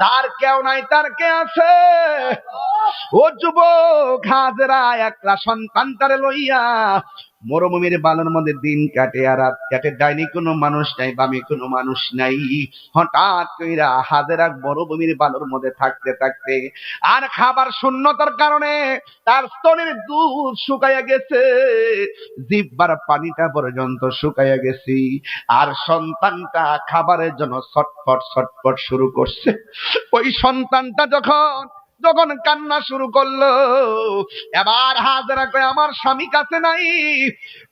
যার কেউ নাই তার কে আছে? ও যুবক, হাজরা একলা সন্তানটারে লইয়া, মরুভূমির বালুর মধ্যে দিন কাটে আর রাত কাটে। ডাইনি কোনো মানুষ নাই, বামে কোনো মানুষ নাই। হঠাৎ কইরা হাজেরা মরুভূমির বালুর মধ্যে থাকতে থাকতে আর খাবার শূন্যতার কারণে তার স্তনের দুধ শুকাইয়া গেছে। জিব্বার পানিটা পর্যন্ত শুকাইয়া গেছি। আর সন্তানটা খাবারের জন্য ছটফট ছটফট শুরু করছে। ওই সন্তানটা যখন যখন কান্না শুরু করল, এবার হাজারা কয়, আমার স্বামী কাছে নাই,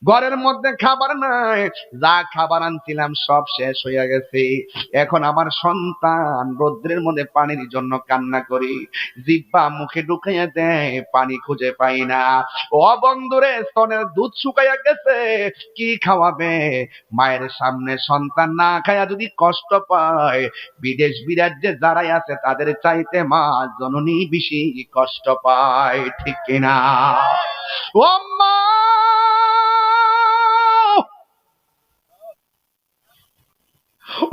ঘরের মধ্যে খাবার নাই, যা খাবার আনছিলাম সব শেষ হয়ে গেছে। এখন আমার সন্তান রৌদ্রের মধ্যে পানির জন্য কান্না করি। জিব্বা মুখে ঢুকাইয়া দেয়, পানি খুঁজে পাই না। ও বন্ধুরে, স্তনের দুধ শুকাইয়া গেছে, কি খাওয়াবে? মায়ের সামনে সন্তান না খায়া যদি কষ্ট পায়, বিদেশ বিরাজ্যে যারাই আছে তাদের চাইতে মা জননী বেশি কষ্ট পায়, ঠিক কিনা?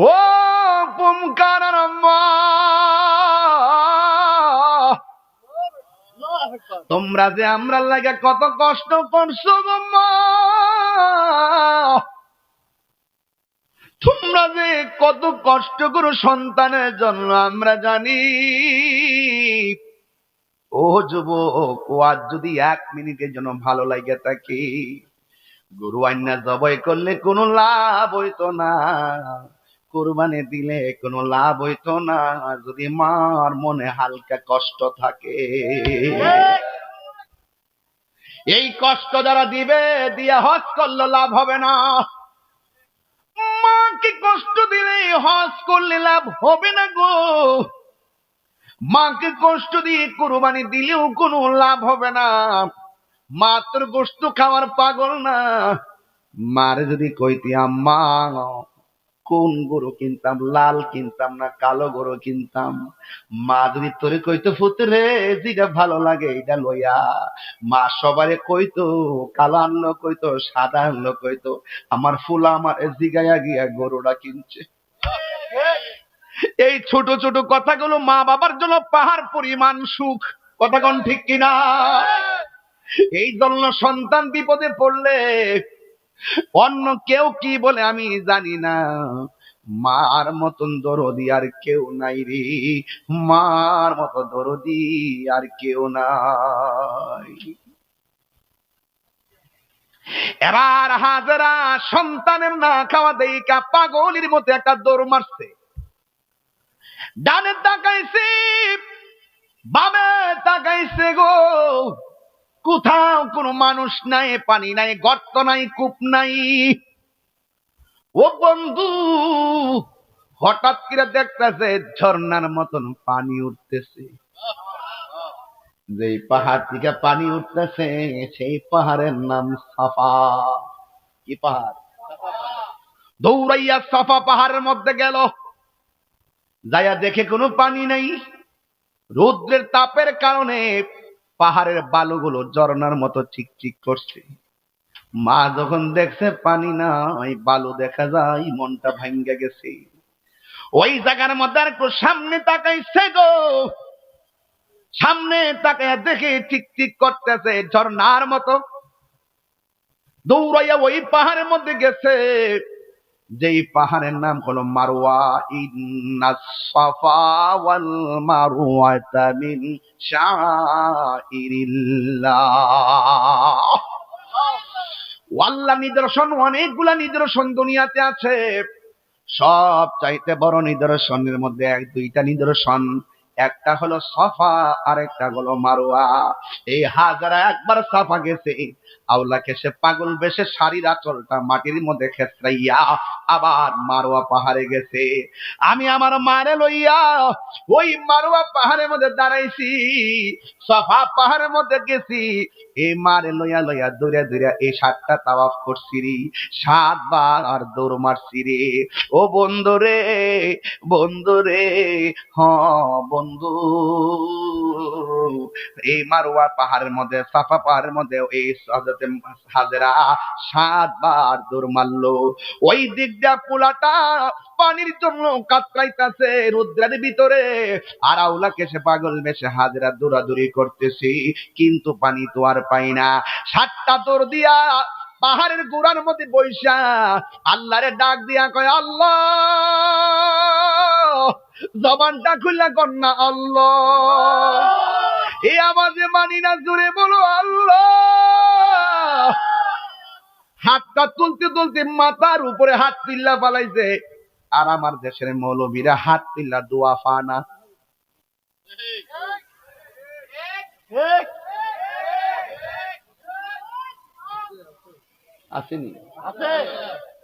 ও পুমকার তোমরা যে আমরা লাগে কত কষ্ট করছ তোমরা যে কত কষ্ট করো সন্তানের জন্য, আমরা জানি। ও যুবক, ও আজ যদি এক মিনিটের জন্য ভালো লাগে থাকে গরু আইনা জবাই করলে কোনো লাভ হইতো না, কোরবানি দিলে কোনো লাভ হইতো না, যদি মার মনে হালকা কষ্ট থাকে। এই কষ্ট যারা দিবে, দিয়ে হজ করলে লাভ হবে না। মাকে কষ্ট দিলে হজ করলে লাভ হবে না গো? মাকে কষ্ট দিয়ে কোরবানি দিলেও কোনো লাভ হবে না। মাত্র গোস্ত খাওয়ার পাগল না। মারে যদি কইতি, আম্মা, কোন গরু কিনতাম? লাল কিনতাম না, কালো গরু কিনতাম? মা যদি তোরে কইতো, ফুতরে, যেটা ভালো লাগে এটা লইয়া। মা সবারে কইতো, কালো আনলো কইতো, সাদা আনলো কইতো। আমার ফুলা আমার জিগাইয়া গিয়া গরুটা কিনছে। এই ছোট ছোট কথাগুলো মা বাবার জন্য পাহাড় পরিমাণ সুখ। কথা ঠিক কিনা? এই জন্য সন্তান বিপদে পড়লে অন্য কেউ কি বলে আমি জানি না। মার মতন দরদি আর কেউ নাই রে। মার মতো দরদি আর কেউ নাই। এবার হাজারা সন্তানের না খাওয়া দেইকা পাগলির মতো একটা দৌড় মারছে। ডানে তাকাইছে, বামে তাকাইছে গো। কোথাও কোনো মানুষ নাই, পানি নাই, গর্ত নাই, কূপ নাই। ও বন্ধু, হঠাৎ করে দেখতেছে ঝর্ণার মতন পানি উঠতেছে। যেই পাহাড় থেকে পানি উঠতেছে, সেই পাহাড়ের নাম সাফা। কি পাহাড়? দৌড়াইয়া সাফা পাহাড়ের মধ্যে গেল। যাইয়া দেখে কোনো পানি নাই। রৌদ্রের তাপের কারণে পাহাড়ের বালুগুলো ঝর্ণার মতো চিকচিক করছে। মা যখন দেখছে পানি না ওই বালু দেখা যায়, মনটা ভাঙ্গে গেছে। ওই জায়গার মধ্যে আর একটু সামনে তাকাইছে গো। সামনে তাকাইয়া দেখে চিকচিক করতেছে ঝর্ণার মতো। দৌড়াইয়া ওই পাহাড়ের মধ্যে গেছে। যেই পাহাড়ের নাম হলো মারোয়া ইন্না সাফা ওয়াল মারওয়াতা শাইরিল্লাহ। আল্লাহ নিদর্শন, অনেকগুলা নিদর্শন দুনিয়াতে আছে। সব চাইতে বড় নিদর্শনের মধ্যে এক, দুইটা নিদর্শন। একটা হলো সফা আর একটা হলো মারোয়া এই হাজারা একবার সাফা গেছে। আউলাকে সে পাগল বেশে শাড়ির আচলটা মাটির মধ্যে খেসরাইয়া আবার মারোয়া পাহাড়ে গেছে। আমি আমার মারে লইয়া ওই মারোয়া পাহাড়ের মধ্যে দাঁড়াইছি, সফা পাহাড়ের মধ্যে গেছি। এই মারে লইয়া লইয়া দৌড়ে দৌড়ে এই সাতটা তাওয়াফ করছি রে, সাতবার আর দৌড় মারছি রে। ও বন্ধু রে বন্ধু রে, হ বন্ধু। এই মারোয়া পাহাড়ের মধ্যে, সাফা পাহাড়ের মধ্যে এই হজরতে হাজেরা সাতবার দৌড় মারলো। ওই দিক দিয়া পোলাটা পানির জন্য কাতরাইতাছে রুদ্রের ভিতরে। আর আউলাকে সে পাগল বেশে হাজরা দৌড়াদৌড়ি করতেছি, কিন্তু পানি তো আর পাই না। সাতটা দৌড় দিয়া পাহাড়ের গোড়ার মধ্যে বৈশা আল্লাহরে ডাক দিয়া কয়, আল্লাহ! জবানটা খুললা কন্যা আল্লাহ! এ আমাদের মানি না জুড়ে বলো, আল্লাহ! হাতটা তুলতে তুলতে মাথার উপরে হাত তিল্লা পালাইছে। আর আমার দেশের মৌলবীরা হাত তিল্লা দোয়া ফানা আসেনি।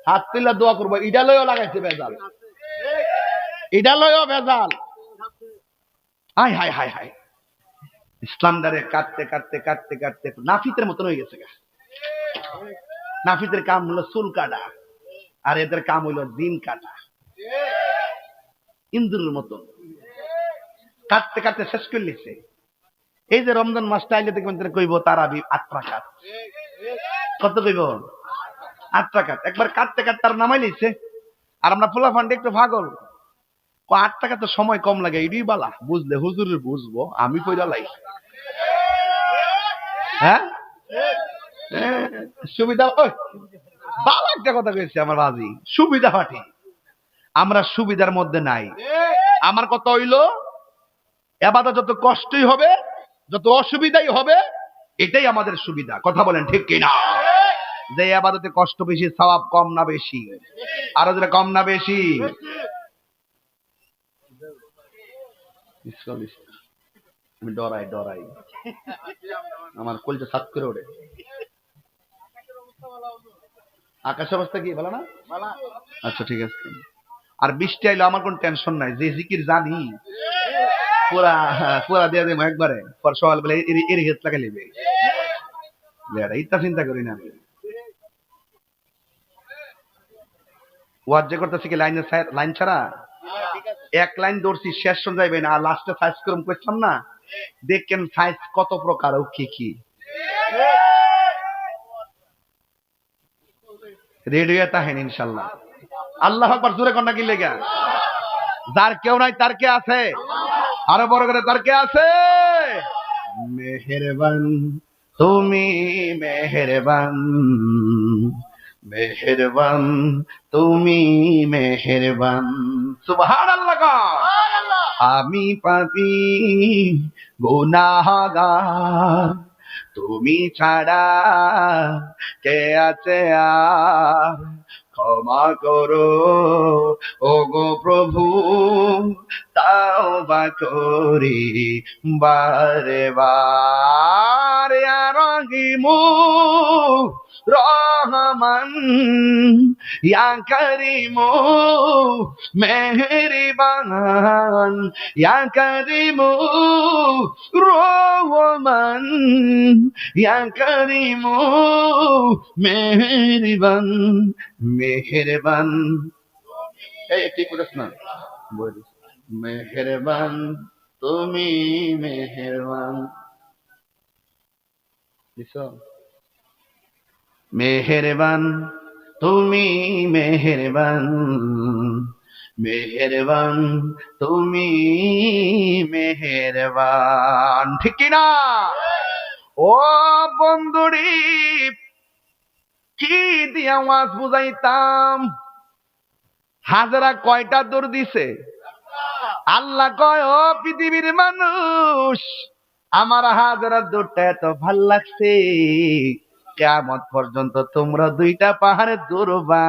হাত তিল্লা দোয়া করব। ইডা লয়ও লাগাইছে বেজাল ইডা লয়ও বেজাল হাই হাই হাই হাই। ইসলাম দ্বারে কাটতে কাটতে কাটতে কাটতে নাফিতের মতন হয়ে গেছে গা। নাফিতের কাম হলো চুল কাটা আর এদের কাম হইল দিন কাটা। ইন্দুরের মতন। কাটতে কাটতে শেষ করে লিখছে এই যে রমজান মাসটা আইলে দেখবেন তারা কইব তারা আটটা কাট কত কইব? আটটা কাট একবার কাটতে কাটতে তার নামাই লিখছে আর আমরা ফুলা ফান্ডে একটু ভাগল আট টাকা তো সময় কম লাগে এটাই বালা। বুঝলে হুজুরের বুঝব আমি কইরা লাই। হ্যাঁ, সুবিধা ভালো একটা কথা কইছে আমার বাজি সুবিধা পাঠি। আমরা সুবিধার মধ্যে নাই। আমার কথা যত কষ্টই হবে, যত অসুবিধাই হবে, এটাই আমাদের সুবিধা। কথা বলেন ঠিক কিনা? যে আবাদতে কষ্ট বেশি সওয়াব কম না বেশি? আরও যেটা কম না বেশি? আমি ডরাই ডরাই। আমার কলটা সাত করে আকাশ অবস্থা কি? ভালো না? আচ্ছা ঠিক আছে। আর বৃষ্টি আইলো আমার কোন টেনশন নাই। যে জিকির জানি পুরা পুরা দিয়ে দেবো একবারে। পর সকালবেলা এর এর লাগা নেবে ইত্যা চিন্তা করি না আমি। ওয়াজ যে করতেছি কি লাইনের লাইন ছাড়া? এক লাইন দৌড়ছি শেষ শুন যাইবে না। আর লাস্টে সাইজ করম করছিলাম না? দেখেন সাইজ কত প্রকার ও কি কি। রেডিও তাহেন ইনশাল্লাহ। আল্লাহ আকবার জোরে কন্যা কি লেগা? যার কেউ নাই তার কে আছে? আরও বড় করে তার কে আছে? মেহেরবান তুমি মেহেরবান মেহেরবান তুমি মেহেরবান। সুবহান আল্লাহ আমি পাপি গুনাহগার। তুমি ছাড়া কে আছে আর? ক্ষমা করো ও গো প্রভু তাও বা করি বারে বার রহিমু রহমান, ইয়া করিমু মেহরিবান, ইয়া করিমু রহমান, ইয়া করিমু মেহরিবান, মেহেরবান। এই একটি করে শোনা বলি মেহেরবান, তুমি মেহেরবান। মেহেরবান, তুমি মেহেরবান। মেহেরবান, তুমি মেহেরবান। ঠিক না ও বন্ধুরি, কি দিয়া ওয়াজ বুঝাইতাম? হাজারা কয়টা দৌড় দিছে? আল্লাহ কয়, ও পৃথিবীর মানুষ, আমার হাজারার দৌড়টা এত ভালো লাগছে কেমন পর্যন্ত তোমরা দুইটা পাহাড়ে দৌড়বা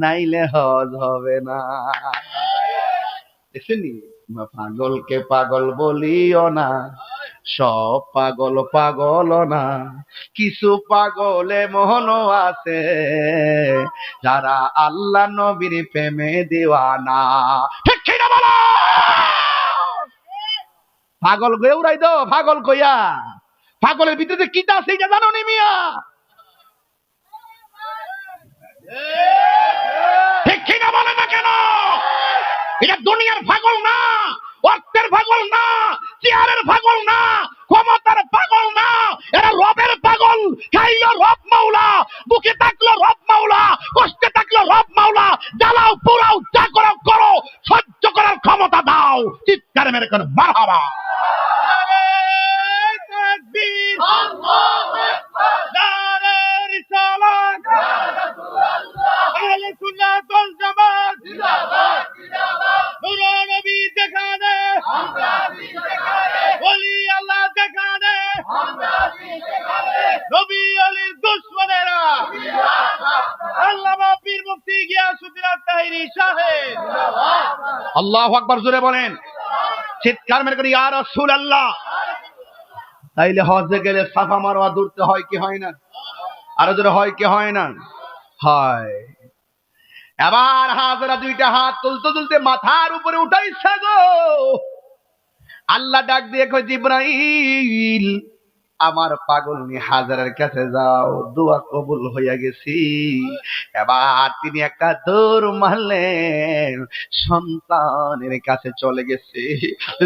নাইলে হজ হবে না। দেখছেনি পাগলকে পাগল বলিও না, সব পাগল পাগল না, কিছু পাগলে মোহন আছে, যারা আল্লাহ নবীর প্রেমে দেওয়ানা। পাগল গয়ে উড়াই দো পাগল কইয়া। পাগলের ভিতরে কি কিতা সেইটা জানো নি মিয়া? বলে না কেন? এটা দুনিয়ার পাগল না, অর্থের পাগল না, চেয়ারের পাগল না, ক্ষমতার পাগল না। এরা রবের পাগল। রব মাওলা, বুকে থাকল রব মাওলা, কষ্টে থাকল রব মাওলা। জ্বালাও, পোড়াও, যা করো করো, সহ্য করার ক্ষমতা দাও। চিৎকার মেরে করে, মারহাবা। আল্লাহ আকবার জোরে বলেন। চিৎকার মেরে করি আর রসুল আল্লাহ তাইলে হজে গেলে সাফা মারোয়া দূরতে হয় কি হয় না? আরও জোরে, হয় কি হয় না? হয়। এবার হাজারা দুইটা হাত তুলতে তুলতে মাথার উপরে উঠাইছে গো। আল্লাহ ডাক দিয়ে কই জিব্রাইল! আমার পাগল নিয়ে হাজারের কাছে যাও, দোয়া কবুল হইয়া গেছি। এবার তিনি একটা দৌড় মারলেন, সন্তানের কাছে চলে গেছে।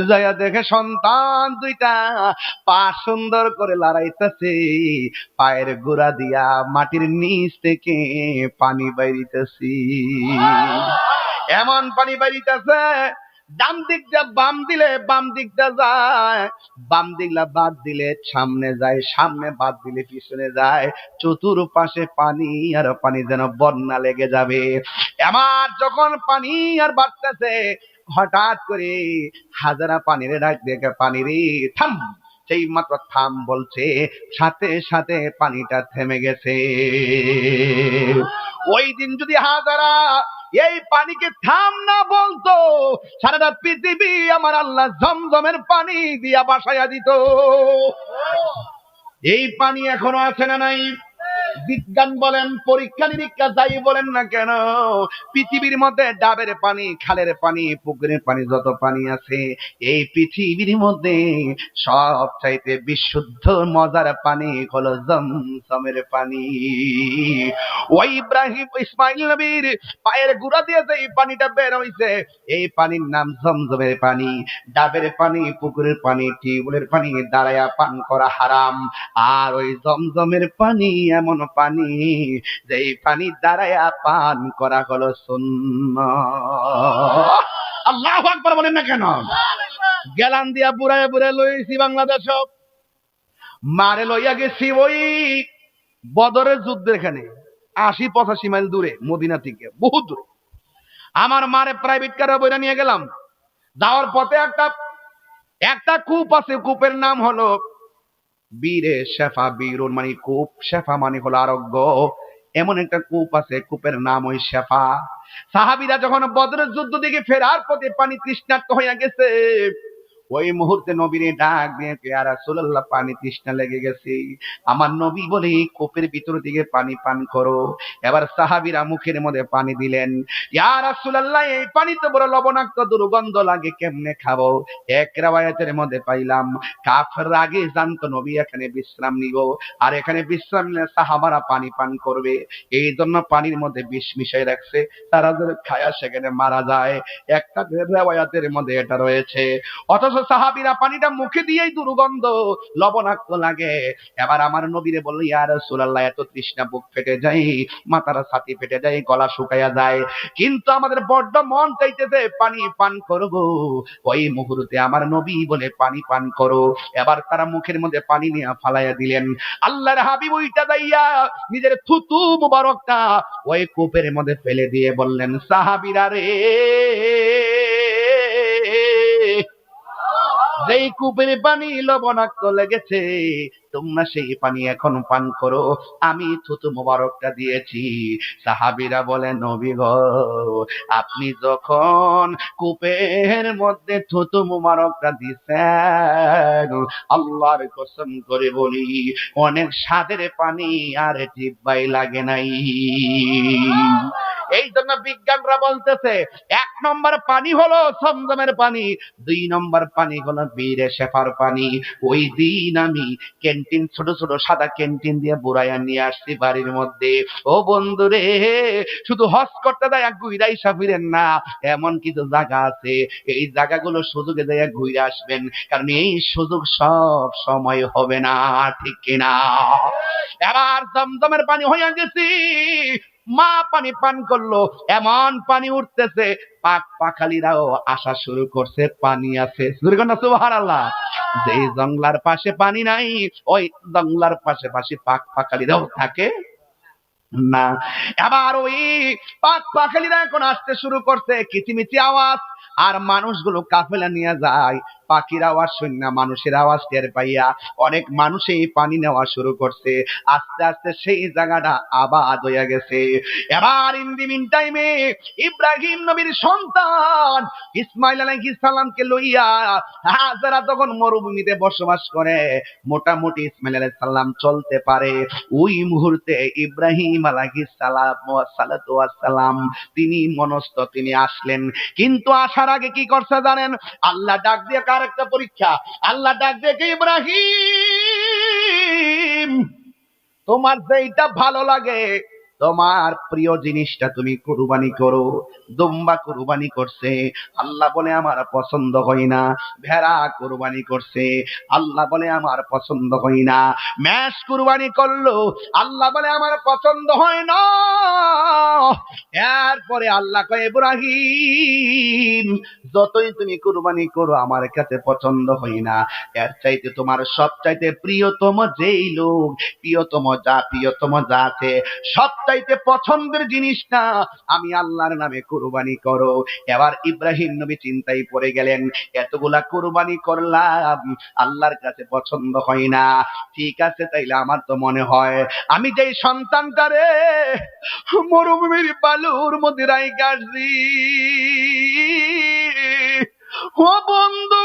যাইয়া দেখে সন্তান দুইটা পা সুন্দর করে লড়াইতেছে, পায়ের গোড়া দিয়া মাটির নিচ থেকে পানি বাইরিতেছি। এমন পানি বাইরিতেছে ডান দিকটা বাম দিলে বাম দিকটা যায়, বাম দিকটা বাদ দিলে সামনে যায়, সামনে বাদ দিলে পিছনে যায়। চতুর্পাশে পানি আর পানি যেন বন্যা লেগে যাবে। আমার যখন পানি আর বাড়তেছে, হঠাৎ করে হাজারা পানিরে ডাক দেখে পানি রে থাম! সেই মাত্র থাম বলছে। সাথে সাথে পানিটা থেমে গেছে। ওই দিন যদি হাজারা এই পানিকে থাম না বলতো। সারাটা পৃথিবী আমার আল্লাহ জমজমের পানি দিয়া বাসায় দিত। এই পানি এখনও আছে না নাই? বিজ্ঞান বলেন, পরীক্ষা নিরীক্ষা যাই বলেন না কেন, পৃথিবীর মধ্যে ডাবের পানি, খালের পানি, পুকুরের পানি যত পানি আছে, এই পৃথিবীর মধ্যে সব চাইতে বিশুদ্ধ, মজার পানি হলো জমজমের পানি। ওই ইব্রাহিম, ইসমাইল নবীর পায়ের গুড়া দিয়ে যে এই পানিটা বের হইছে, এই পানির নাম জমজমের পানি। ডাবের পানি, পুকুরের পানি, টিউবওয়েলের পানি, দাঁড়ায়া পান করা হারাম। আর ওই জমজমের পানি এমন পানি যে পানি দাঁড়ায়া পান করা হলো শূন্য আল্লাহ আকবার বলেন না কেন? গেলান দিয়া বুড়ায় বুড়ে লইছি বাংলাদেশ মারে লইয়া গেছি ওই বদরের যুদ্ধের এখানে, আশি পঁচাশি মাইল দূরে, মদিনা থেকে, বহুত দূরে। আমার মারে প্রাইভেট কারে বইরা নিয়ে গেলাম, যাওয়ার পথে একটা একটা কূপ আছে, কূপের নাম হলো বীরে শেফা বীরুন মানে কূপ, শেফা মানে হলো আরোগ্য। এমন একটা কূপ আছে, কূপের নাম ওই শেফা। সাহাবিরা যখন বদরের যুদ্ধ দিকে ফেরার পথে পানি তৃষ্ণার্ত হইয়া গেছে ওই মুহূর্তে নবীরে ডাক দিয়ে আর রাসূলুল্লাহ, পানি তৃষ্ণা লেগে গেছে। আমার নবী বলে কূপের ভিতর দিকে পানি পান করো। এবার সাহাবিরা মুখের মধ্যে পানি দিলেন। ইয়া রাসূলুল্লাহ, এই পানি তো বড় লবণাক্ত, দুর্গন্ধ লাগে, কেমনে খাব? এক রাওয়ায়াতের মধ্যে পাইলাম কাফের আগে জানতো, নবী এখানে বিশ্রাম নিব। আর এখানে বিশ্রাম নিলে সাহাবারা পানি পান করবে। এই জন্য পানির মধ্যে বিষ মিশাই রাখছে। তারা যদি খায়া সেখানে মারা যায়। একটা রেওয়ায়াতের মধ্যে এটা রয়েছে। অথচ সাহাবিরা পানিটা মুখে দিয়েই দুর্গন্ধ লবণাক্ত লাগে। এবার আমার নবীরে বলল, ইয়া রাসূলুল্লাহ, এত তৃষ্ণা বুক ফেটে যায়, মাথার ছাতি ফেটে যায়, গলা শুকায়া যায়। কিন্তু আমাদের বড্ড মন চাইতেছে, পানি পান করব। ওই মুহূর্তে আমার নবী বলে, পানি পান করো। এবার তারা মুখের মধ্যে পানি নিয়ে ফালাইয়া দিলেন। আল্লাহর হাবিব ওইটা দাইয়া নিজের থুতু মুবারকটা ওই কূপের মধ্যে ফেলে দিয়ে বললেন, সাহাবিরা রে যেই কূপের পানি লবণাক্ত লেগেছে তোমরা সেই পানি এখন পান করো। আমি থুতু মোবারকটা দিয়েছি। সাহাবিরা বলে, নবী গো, আপনি যখন কূপের মধ্যে থুতু মোবারকটা দিছেন, আল্লাহর কসম করে বলি, অনেক স্বাদের পানি আর জিব্বাই লাগে নাই। এই জন্য বিজ্ঞানরা বলতেছে, এক নম্বর পানি হলো সমজমের পানি, দুই নম্বর পানি হলো বীরে শেফার পানি। ওই দিন আমি ক্যান্টিন ছোট ছোট সাদা ক্যান্টিন দিয়ে বুড়াইয়া নিয়ে আসছি বাড়ির মধ্যে। ও বন্ধুরে, শুধু হজ করতে দেয় গুইরাই সাফিরেন না, এমন কিছু জায়গা আছে। এই জায়গাগুলো সুযোগে দেয়া ঘুরে আসবেন, কারণ এই সুযোগ সব সময় হবে না, ঠিক কিনা? এবার জমজমের পানি হইয়া গেছি। মা পানি পান করল, এমন পানি উঠতেছে, পাক পাখালিরাও আসা শুরু করছে, পানি আছে। সুহার যে জংলার পাশে পানি নাই, ওই জংলার পাশে পাশে পাক পাখালিরাও থাকে না। এবার ওই পাক পাখালিরা এখন আসতে শুরু করছে, কিচিমিচি আওয়াজ আর মানুষগুলো কাফেলা নিয়ে যায়, পাখির আওয়াজ শুন না, মানুষের আওয়াজ টের পাইয়া অনেক মানুষ এই পানি নেওয়া শুরু করছে। আস্তে আস্তে সেই জায়গাটা আবাদ হইয়া গেছে। এবার ইন দি মিন টাইমে ইব্রাহিম নবীর সন্তান ইসমাইল আলাইহিস সালামকে লইয়া হাজারা তখন মরুভূমিতে বসবাস করে। মোটামুটি ইসমাইল আলাইহিস সালাম চলতে পারে। ওই মুহূর্তে ইব্রাহিম আলাইহিস সালাম তিনি মনস্থ, তিনি আসলেন। কিন্তু আসার আগে কি করছে জানেন? আল্লাহ ডাক দিয়ে কার একটা পরীক্ষা? আল্লাহ ডাক দিয়ে ইব্রাহিম, তোমার যেইটা ভালো লাগে তোমার প্রিয় জিনিসটা তুমি কুরবানি করো, দুম্বা কুরবানি করছে, আল্লাহ বলে আমার পছন্দ হয় না, ভেড়া কুরবানি করছে, আল্লাহ বলে আমার পছন্দ হয় না, ম্যাশ কুরবানি করল, আল্লাহ বলে আমার পছন্দ হয় না। এরপরে আল্লাহ কয়, ইব্রাহিম, যতই তুমি কুরবানি করো, আমার কাছে পছন্দ হয় না। এর চাইতে তোমার সব চাইতে প্রিয়তম যেই লোক, প্রিয়তম যা প্রিয়তম যা আছে সব চাইতে পছন্দের জিনিসটা আমি আল্লাহর নামে কুরবানি করো। এবার ইব্রাহিম নবী চিন্তায় পড়ে গেলেন, এতগুলা কুরবানি করলাম, আল্লাহর কাছে পছন্দ হয় না। ঠিক আছে, তাইলে আমার তো মনে হয়, আমি যেই সন্তানটারে মরুভূমির বালুর মধ্যে রাই গাছি ও বন্ধু